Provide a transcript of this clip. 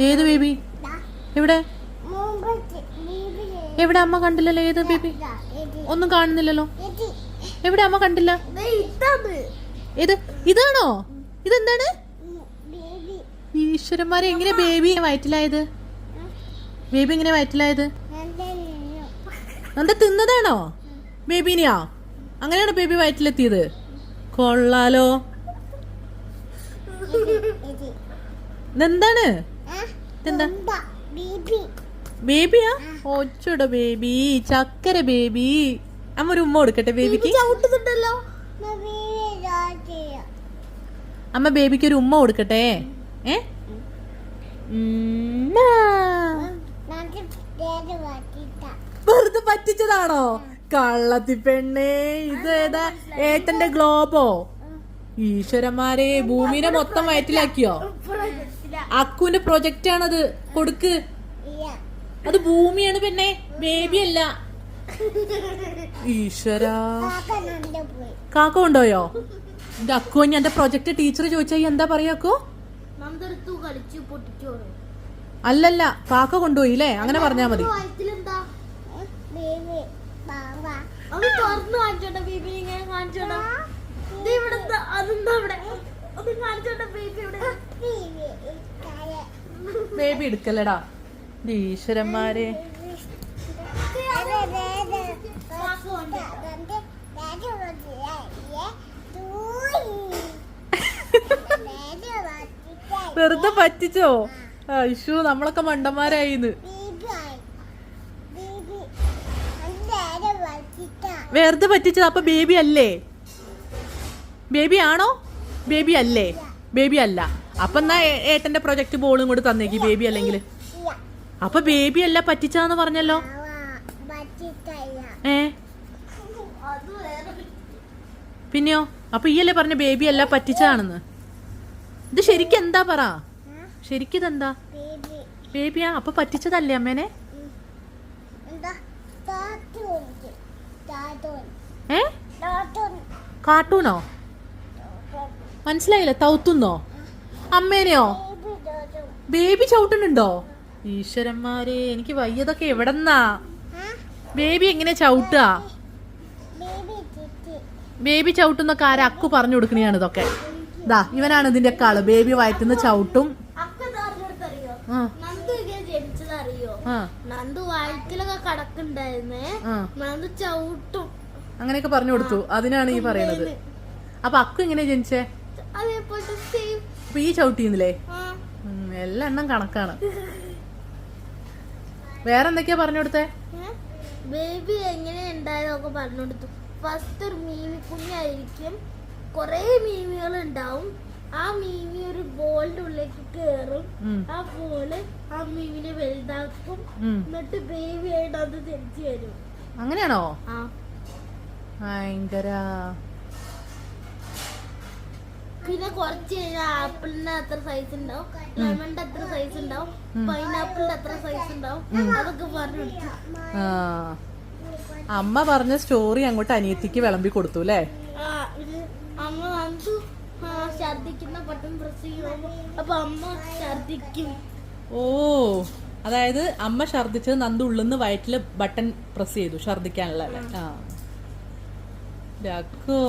ഏത് ബേബി? എവിടെ? എവിടെ അമ്മ കണ്ടില്ലല്ലോ ഏത് ബേബി? ഒന്നും കാണുന്നില്ലല്ലോ. ഇത്. എവിടെ അമ്മ കണ്ടില്ല? ദേ ഇതാണ്. ഏത് ഇതാണോ? ഇതെന്താണ്. ഈശ്വരന്മാരെ എങ്ങനെ ബേബി വയറ്റിലായത്? ബേബി എങ്ങനെ വയറ്റിലായത്? എന്താ തിന്നതാണോ? ബേബിനെയാ? അങ്ങനെയാണ് ബേബി വയറ്റിലെത്തിയത്? കൊള്ളാലോ. ഇത്. ഇതെന്താ ബേബിയാ? ഒച്ചട ബേബി. ചക്കര ബേബി. അമ്മ ഒരു ഉമ്മ കൊടുക്കട്ടെ ബേബിക്ക്. അമ്മ ബേബിക്ക് ഒരു ഉമ്മ കൊടുക്കട്ടെ. ഏ. വെറുതെ പറ്റിച്ചതാണോ? കള്ളത്തി പെണ്ണേ ഇത് ഏതാ? ഏട്ടന്റെ ഗ്ലോബോ ഈശ്വരന്മാരെ ഭൂമിനെ മൊത്തം വയറ്റിലാക്കിയോ? അക്കുവിന്റെ പ്രൊജക്റ്റ് ആണത്. കൊടുക്ക്. അത് ഭൂമിയാണ് പിന്നെ ബേബി അല്ല. ഈശ്വരാ. കാക്ക കൊണ്ടോയോ എന്റെ അക്കു ഞാൻ എന്റെ പ്രൊജക്ട് ടീച്ചർ ചോദിച്ചാ എന്താ പറയാക്കു അല്ലല്ല കാക്ക കൊണ്ടുപോയി അല്ലേ അങ്ങനെ പറഞ്ഞാ മതി. കാണിച്ചോട്ടെ ബേബി ഇങ്ങനെ കാണിച്ചോട്ടെ ഇത് ഇവിടെ എന്താ? അതെന്താ ഇവിടെ അത് കാണിച്ചോട്ടെ ബേബി എടുക്കല്ലടാ ഈശ്വരന്മാരെ. വെറുതെ പറ്റിച്ചോ? ഐശു നമ്മളൊക്കെ മണ്ടന്മാരായിന്ന്. വെറുതെ പറ്റിച്ചത് അപ്പൊ ബേബി അല്ലേ? ബേബി ആണോ? ബേബി അല്ലേ? ബേബി അല്ല. അപ്പൊ എന്നാ ഏട്ടന്റെ പ്രൊജക്ട് ബോളും കൂടി തന്നേക്ക് ബേബി അല്ലെങ്കിൽ? അപ്പൊ ബേബി അല്ല പറ്റിച്ചാന്ന് പറഞ്ഞല്ലോ? ഏ? പിന്നെയോ? അപ്പൊ ഈ അല്ലേ പറഞ്ഞ ബേബി അല്ല പറ്റിച്ചാണെന്ന്? ഇത് ശരിക്കും എന്താ പറ? ശരിക്കും ഇതെന്താ? ബേബി ബേബിയാ അപ്പൊ പറ്റിച്ചതല്ലേ അമ്മേനെ? ഏ? കാർട്ടൂണോ മനസ്സിലായില്ല? തൗത്തുന്നോ? അമ്മേനെയോ? ബേബി ചവിട്ടുന്നുണ്ടോ? ഈശ്വരന്മാരെ എനിക്ക് വയ്യതൊക്കെ എവിടെന്നാ? ബേബി എങ്ങനെ ചവിട്ടുക? ബേബി ചവിട്ടുന്നൊക്കെ ആരാ അക്കു പറഞ്ഞു കൊടുക്കണെയാണ് ഇതൊക്കെ. ദാ ഇവനാണ് ഇതിന്റെ ഒക്കെ ആൾ ബേബി വയറ്റുന്ന ചവിട്ടും. നന്ദു ഇങ്ങനെ നന്ദു വയറ്റിലൊക്കെ കടക്കുണ്ടായിരുന്നേ ആ. നന്ദു ചവിട്ടും. അങ്ങനെയൊക്കെ പറഞ്ഞു കൊടുത്തു. അതിനാണ് ഈ പറയുന്നത്. അപ്പൊ അക്കു എങ്ങനെ ജനിച്ചേ? അതേപോലത്തെ സെയിം അപ്പൊ ഈ ചവിട്ടിന്നില്ലേ എല്ലാ എണ്ണം കണക്കാണ്. വേറെ എന്തൊക്കെയാ പറഞ്ഞു കൊടുത്തേ? ബേബി എങ്ങനെ ഉണ്ടായതൊക്കെ പറഞ്ഞു കൊടുത്തു. ഫസ്റ്റ് ഒരു മീമി കുഞ്ഞായിരിക്കും. കുറേ മീമികൾ ഉണ്ടാവും. ആ മീമി ഒരു ബോളിന്റെ ഉള്ളിലേക്ക് കേറും. ആ ബോൾ ആ മീമിനെ വലുതാക്കും. എന്നിട്ട് ബേബി ആയിട്ട് അത് തിരിച്ചു വരും. അങ്ങനെയാണോ? ഭയങ്കര. പിന്നെ കുറച്ച് കഴിഞ്ഞാൽ ആപ്പിളിന്റെ അത്ര സൈസ് ഉണ്ടാവും. ലെമണിന്റെ അത്ര സൈസ് ഉണ്ടാവും. പൈനാപ്പിളിന്റെ അത്ര സൈസ് ഉണ്ടാവും. അതൊക്കെ പറഞ്ഞു അമ്മ പറഞ്ഞ സ്റ്റോറി അങ്ങോട്ട് അനിയത്തിക്ക് വിളമ്പി കൊടുത്തു അല്ലേ? അമ്മ വന്നു. ഛർദിക്കുന്ന ബട്ടൺ പ്രസ് അപ്പൊ അമ്മ ഛർദിക്കും ഓ അതായത് അമ്മ ഛർദിച്ചത് നന്ദു ഉള്ളിന്ന് വയറ്റിൽ ബട്ടൺ പ്രസ് ചെയ്തു ഛർദിക്കാനുള്ള ആ. രക്കോ